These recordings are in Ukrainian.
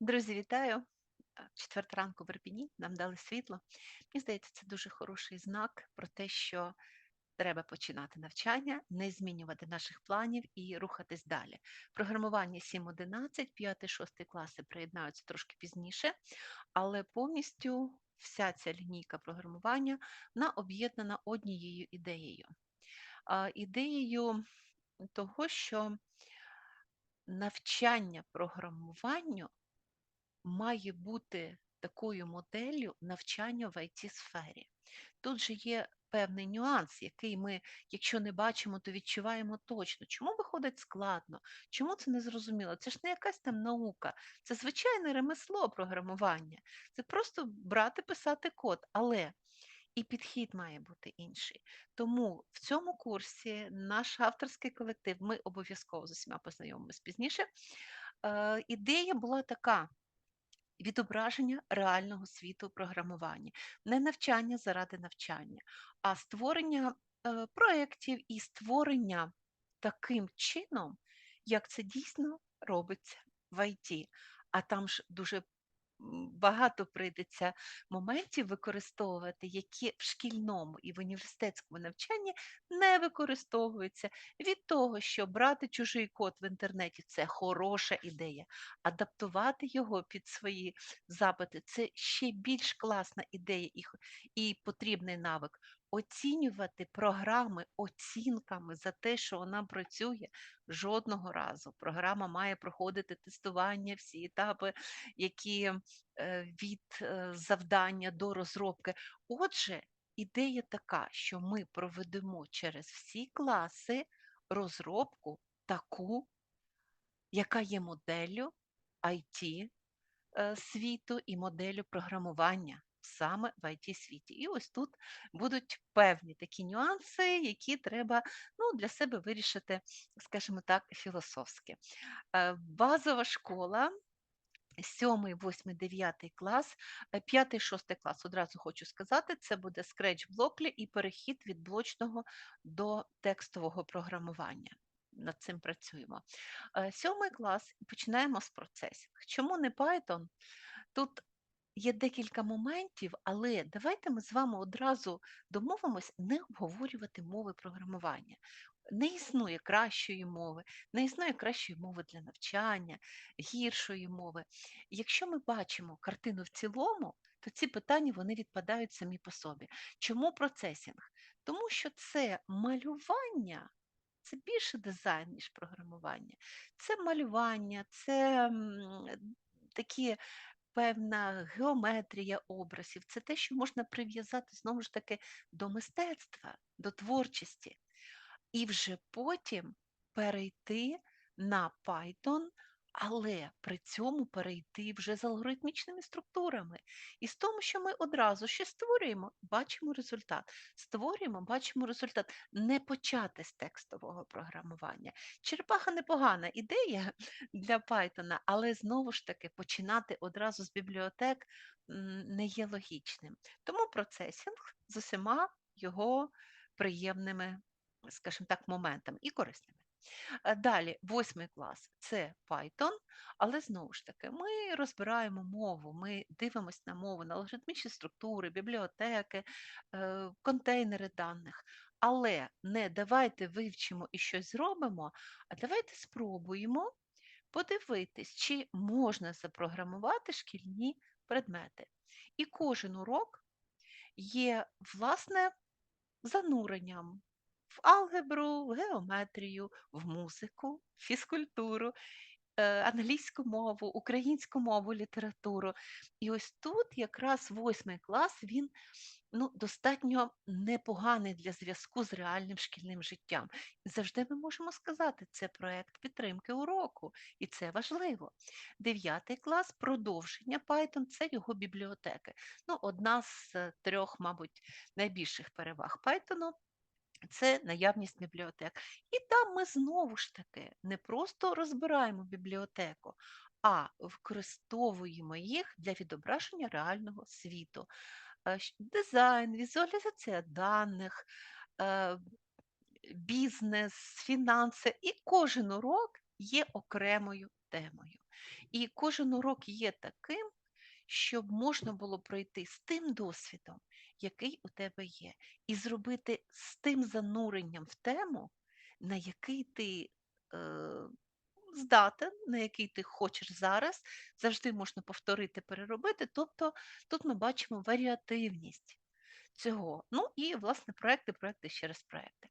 Друзі, вітаю! Е, Четверта ранку в Ірпіні, нам дали світло. Мені здається, це дуже хороший знак про те, що треба починати навчання, не змінювати наших планів і рухатись далі. Програмування 7.11, 5-6 класи приєднаються трошки пізніше, але повністю вся ця лінійка програмування вона об'єднана однією ідеєю. Ідеєю того, що навчання програмуванню має бути такою моделлю навчання в it сфері Тут же є певний нюанс, який ми, якщо не бачимо, то відчуваємо точно. Чому виходить складно? Чому це не зрозуміло? Це ж не якась там наука, це звичайне ремесло програмування. Це просто брати, писати код, але і підхід має бути інший. Тому в цьому курсі наш авторський колектив, ми обов'язково з усіма познайомимось пізніше. Е, Ідея була така відображення реального світу програмування, не навчання заради навчання, а створення е, проєктів і створення таким чином, як це дійсно робиться в ІТ. А там ж дуже багато прийдеться моментів використовувати, які в шкільному і в університетському навчанні не використовуються. Від того, що брати чужий код в інтернеті це хороша ідея, адаптувати його під свої запити це ще більш класна ідея і, потрібний навик. Оцінювати програми оцінками за те, що вона працює жодного разу. Програма має проходити тестування, всі етапи, які Е, від е, завдання до розробки. Отже, ідея така, що ми проведемо через всі класи розробку таку, яка є моделлю IT е, світу і моделлю програмування. Саме в it світі. І ось тут будуть певні такі нюанси, які треба ну, для себе вирішити, скажімо так, філософськи. Базова школа Сьомий, восьмий, дев'ятий клас, е, п'ятий, шостий клас, одразу хочу сказати, це буде Scratch Blockly і перехід від блочного до текстового програмування. Над цим працюємо. Е, сьомий клас починаємо з процесів. Чому не Python? Тут є декілька моментів, але давайте ми з вами одразу домовимось не обговорювати мови програмування. Не існує кращої мови, не існує кращої мови для навчання, гіршої мови. Якщо ми бачимо картину в цілому, то ці питання вони відпадають самі по собі. Чому процесінг? Тому що це малювання, це більше дизайн, ніж програмування. Це малювання, це такі певна геометрія образів, це те, що можна прив'язати знову ж таки до мистецтва, до творчості. І вже потім перейти на Python, але при цьому перейти вже з алгоритмічними структурами. І з тому, що ми одразу ще створюємо, бачимо результат. Створюємо, бачимо результат. Не почати з текстового програмування. Черепаха непогана ідея для Python, але знову ж таки починати одразу з бібліотек не є логічним. Тому процесінг з усіма його приємними скажімо так, моментами і корисними. Е, далі, восьмий клас це Python, але знову ж таки, ми розбираємо мову, ми дивимося на мову, на алгоритмічні структури, бібліотеки, е, контейнери даних. Але не давайте вивчимо і щось зробимо, а давайте спробуємо подивитись, чи можна запрограмувати шкільні предмети. І кожен урок є, власне, зануренням в алгебру, в геометрію, в музику, фізкультуру, е, англійську мову, українську мову, літературу. І ось тут якраз восьмий клас він ну, достатньо непоганий для зв'язку з реальним шкільним життям. Завжди ми можемо сказати, це проєкт підтримки уроку, і це важливо. Дев'ятий клас продовження Python це його бібліотеки. Ну, Одна з трьох, мабуть, найбільших переваг Python це наявність бібліотек. І там ми знову ж таки не просто розбираємо бібліотеку, а використовуємо їх для відображення реального світу. Е, дизайн, візуалізація даних, е, бізнес, фінанси. І кожен урок є окремою темою. І кожен урок є таким, щоб можна було пройти з тим досвідом, який у тебе є, і зробити з тим зануренням в тему, на який ти е, здатен, на який ти хочеш зараз, завжди можна повторити, переробити. Тобто тут ми бачимо варіативність цього. Ну і, власне, проекти, проекти ще раз проекти.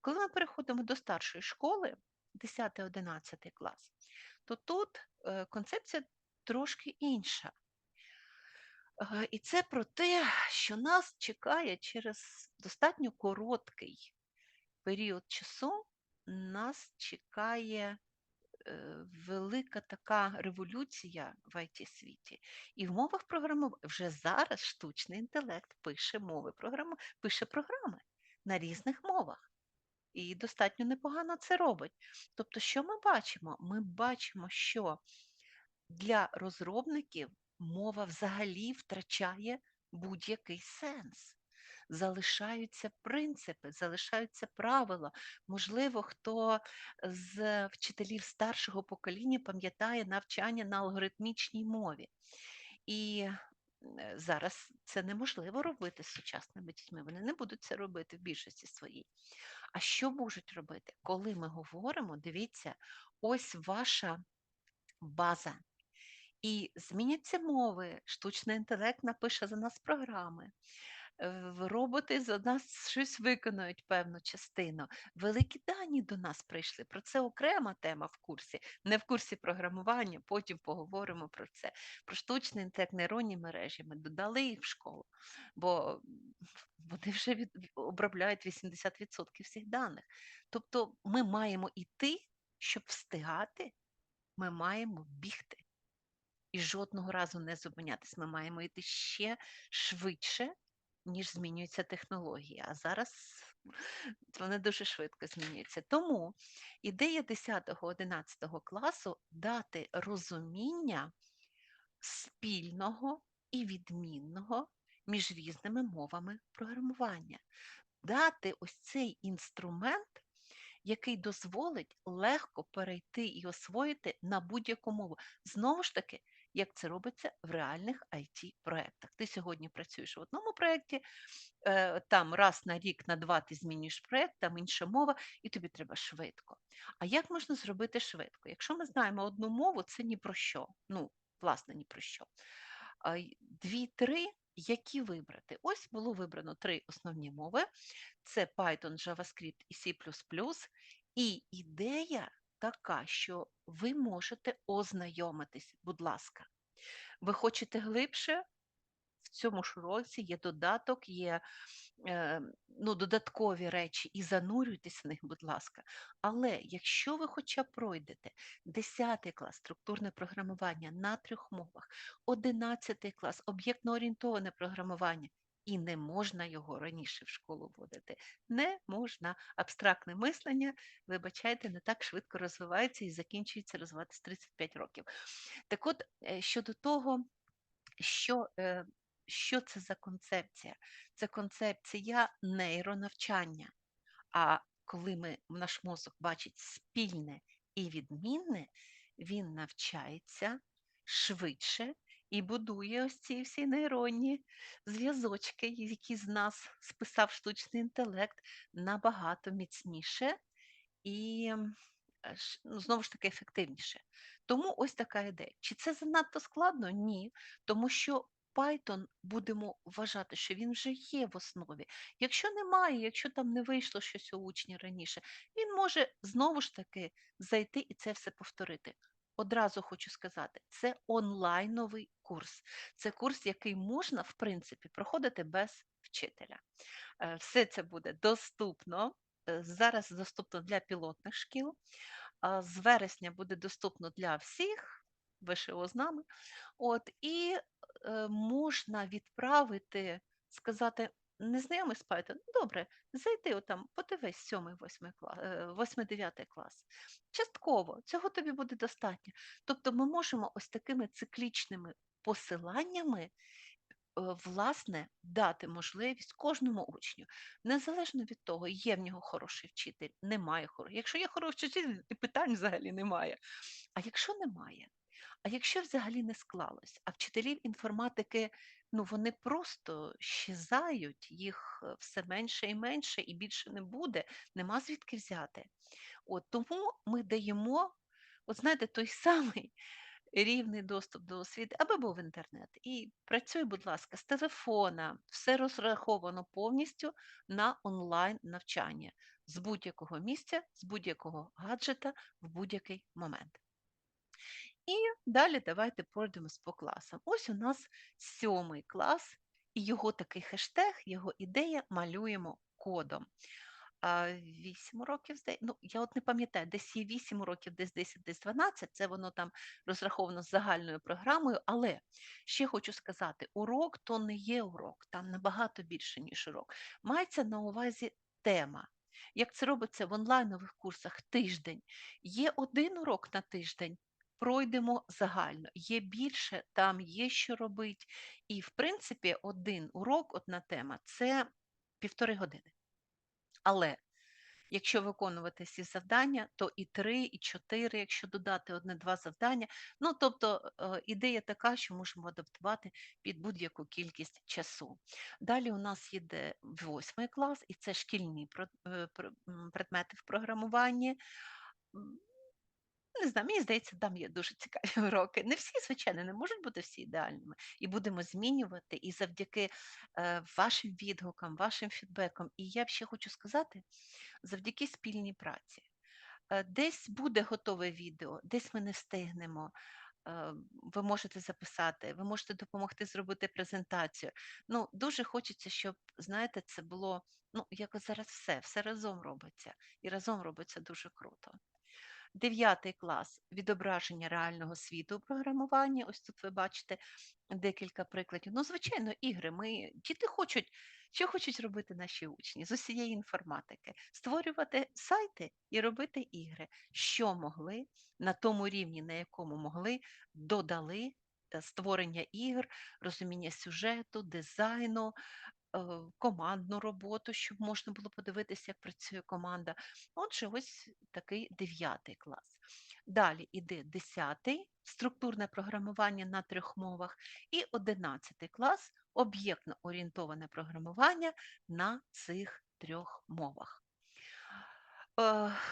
Коли ми переходимо до старшої школи, 10-11 клас, то тут е, концепція трошки інша. Е, І це про те, що нас чекає через достатньо короткий період часу, нас чекає е, велика така революція в it світі. І в мовах програмування вже зараз штучний інтелект пише мови програми, пише програми на різних мовах. І достатньо непогано це робить. Тобто, що ми бачимо? Ми бачимо, що для розробників мова взагалі втрачає будь-який сенс. Залишаються принципи, залишаються правила. Можливо, хто з вчителів старшого покоління пам'ятає навчання на алгоритмічній мові. І зараз це неможливо робити з сучасними дітьми. Вони не будуть це робити в більшості своїй. А що можуть робити? Коли ми говоримо, дивіться, ось ваша база. І зміняться мови, штучний інтелект напише за нас програми, е, роботи за нас щось виконують певну частину. Великі дані до нас прийшли. Про це окрема тема в курсі, не в курсі програмування, потім поговоримо про це. Про штучний інтелект, нейронні мережі ми додали їх в школу, бо вони вже від, обробляють 80% всіх даних. Тобто ми маємо йти, щоб встигати, ми маємо бігти і жодного разу не зупинятись. Ми маємо йти ще швидше, ніж змінюються технології. А зараз вони дуже швидко змінюються. Тому ідея 10-11 класу дати розуміння спільного і відмінного між різними мовами програмування. Дати ось цей інструмент, який дозволить легко перейти і освоїти на будь-яку мову. Знову ж таки, як це робиться в реальних it проєктах Ти сьогодні працюєш в одному проєкті, е, там раз на рік, на два ти змінюєш проєкт, там інша мова, і тобі треба швидко. А як можна зробити швидко? Якщо ми знаємо одну мову, це ні про що. Ну, власне, ні про що. Дві-три, які вибрати? Ось було вибрано три основні мови: це Python, JavaScript і C. І ідея така, що ви можете ознайомитись, будь ласка. Ви хочете глибше? В цьому ж році є додаток, є е, ну, додаткові речі, і занурюйтесь в них, будь ласка. Але якщо ви хоча б пройдете 10 клас структурне програмування на трьох мовах, 11 клас об'єктно орієнтоване програмування і не можна його раніше в школу вводити. Не можна. Абстрактне мислення, вибачайте, не так швидко розвивається і закінчується розвиватися 35 років. Так от, е, щодо того, що е, що це за концепція? Це концепція нейронавчання. А коли ми, наш мозок бачить спільне і відмінне, він навчається швидше і будує ось ці всі нейронні зв'язочки, які з нас списав штучний інтелект набагато міцніше і е, ну, знову ж таки ефективніше. Тому ось така ідея. Чи це занадто складно? Ні. Тому що Python будемо вважати, що він вже є в основі. Якщо немає, якщо там не вийшло щось у учні раніше, він може знову ж таки зайти і це все повторити одразу хочу сказати, це онлайновий курс. Це курс, який можна, в принципі, проходити без вчителя. Е, все це буде доступно. Е, зараз доступно для пілотних шкіл. З вересня буде доступно для всіх, ВШО з нами. От, І е, можна відправити, сказати, не знайомий з Python, добре, зайди отам, подивись 7, 8 клас, 8-9 клас. Частково, цього тобі буде достатньо. Тобто ми можемо ось такими циклічними посиланнями власне, дати можливість кожному учню, незалежно від того, є в нього хороший вчитель, немає хороший. Якщо є хороший вчитель, питань взагалі немає. А якщо немає, а якщо взагалі не склалось, а вчителів інформатики, ну вони просто щезають, їх е, все менше і менше, і більше не буде, нема звідки взяти. От тому ми даємо, от знаєте, той самий рівний доступ до освіти, аби був інтернет. І працюй, будь ласка, з телефона, все розраховано повністю на онлайн навчання з будь-якого місця, з будь-якого гаджета в будь-який момент. І далі давайте пройдемось по класам. Ось у нас сьомий клас, і його такий хештег, його ідея малюємо кодом. А, 8 років, ну, я от не пам'ятаю, десь є 8 років, десь 10, десь 12, це воно там розраховано з загальною програмою, але ще хочу сказати, урок то не є урок, там набагато більше, ніж урок. Мається на увазі тема. Як це робиться в онлайнових курсах тиждень, є один урок на тиждень, пройдемо загально. Є більше, там є що робити. І, в принципі, один урок, одна тема це півтори години. Але якщо виконувати всі завдання, то і три, і чотири, якщо додати одне-два завдання. Ну, тобто е, ідея така, що можемо адаптувати під будь-яку кількість часу. Далі у нас йде восьмий клас, і це шкільні е, предмети в програмуванні. Не знаю, мені здається, там є дуже цікаві уроки. Не всі, звичайно, не можуть бути всі ідеальними. І будемо змінювати і завдяки е, вашим відгукам, вашим фідбекам. І я ще хочу сказати, завдяки спільній праці. Е, десь буде готове відео, десь ми не встигнемо. Е, ви можете записати, ви можете допомогти зробити презентацію. Ну, Дуже хочеться, щоб, знаєте, це було, ну, як зараз все, все разом робиться. І разом робиться дуже круто. Дев'ятий клас відображення реального світу у програмуванні. Ось тут ви бачите декілька прикладів. Ну, звичайно, ігри. Ми діти хочуть, що хочуть робити наші учні з усієї інформатики, створювати сайти і робити ігри, що могли на тому рівні, на якому могли, додали. Е, створення ігр, розуміння сюжету, дизайну, командну роботу, щоб можна було подивитися, як працює команда. Отже, ось такий дев'ятий клас. Далі йде десятий структурне програмування на трьох мовах, і одинадцятий клас об'єктно орієнтоване програмування на цих трьох мовах.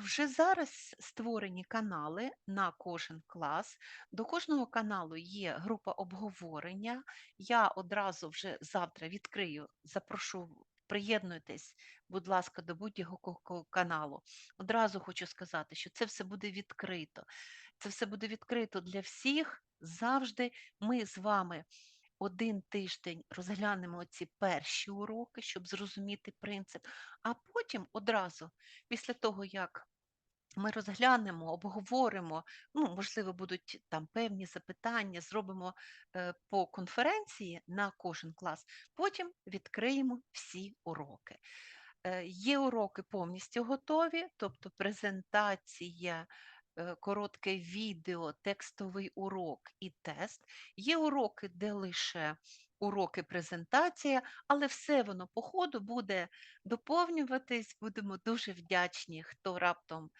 Вже зараз створені канали на кожен клас. До кожного каналу є група обговорення. Я одразу вже завтра відкрию, запрошу, приєднуйтесь, будь ласка, до будь-якого каналу. Одразу хочу сказати, що це все буде відкрито. Це все буде відкрито для всіх. Завжди ми з вами один тиждень розглянемо ці перші уроки, щоб зрозуміти принцип, а потім одразу, після того, як ми розглянемо, обговоримо, ну, можливо, будуть там певні запитання, зробимо е, по конференції на кожен клас, потім відкриємо всі уроки. Е, Є уроки повністю готові, тобто презентація. Е, коротке відео, текстовий урок і тест. Є уроки, де лише уроки презентація, але все воно по ходу буде доповнюватись. Будемо дуже вдячні, хто раптом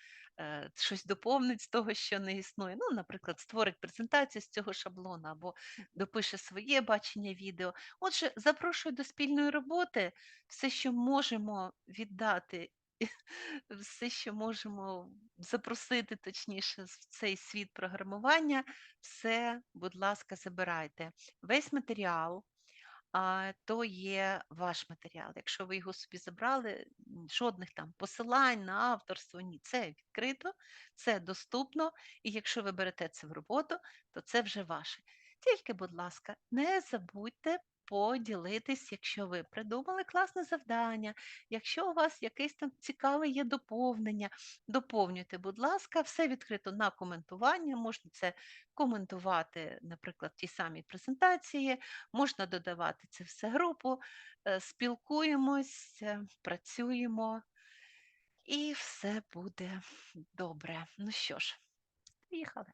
е, щось доповнить з того, що не існує. Ну, Наприклад, створить презентацію з цього шаблона або допише своє бачення відео. Отже, запрошую до спільної роботи все, що можемо віддати все, що можемо запросити, точніше, в цей світ програмування, все, будь ласка, забирайте. Весь матеріал, то є ваш матеріал. Якщо ви його собі забрали, жодних там посилань на авторство, ні, це відкрито, це доступно, і якщо ви берете це в роботу, то це вже ваше. Тільки, будь ласка, не забудьте поділитись, якщо ви придумали класне завдання, якщо у вас якесь там цікаве є доповнення, доповнюйте, будь ласка, все відкрито на коментування, можна це коментувати, наприклад, в тій самій презентації, можна додавати це все групу, е, спілкуємось, е, працюємо, і все буде добре. Ну що ж, поїхали.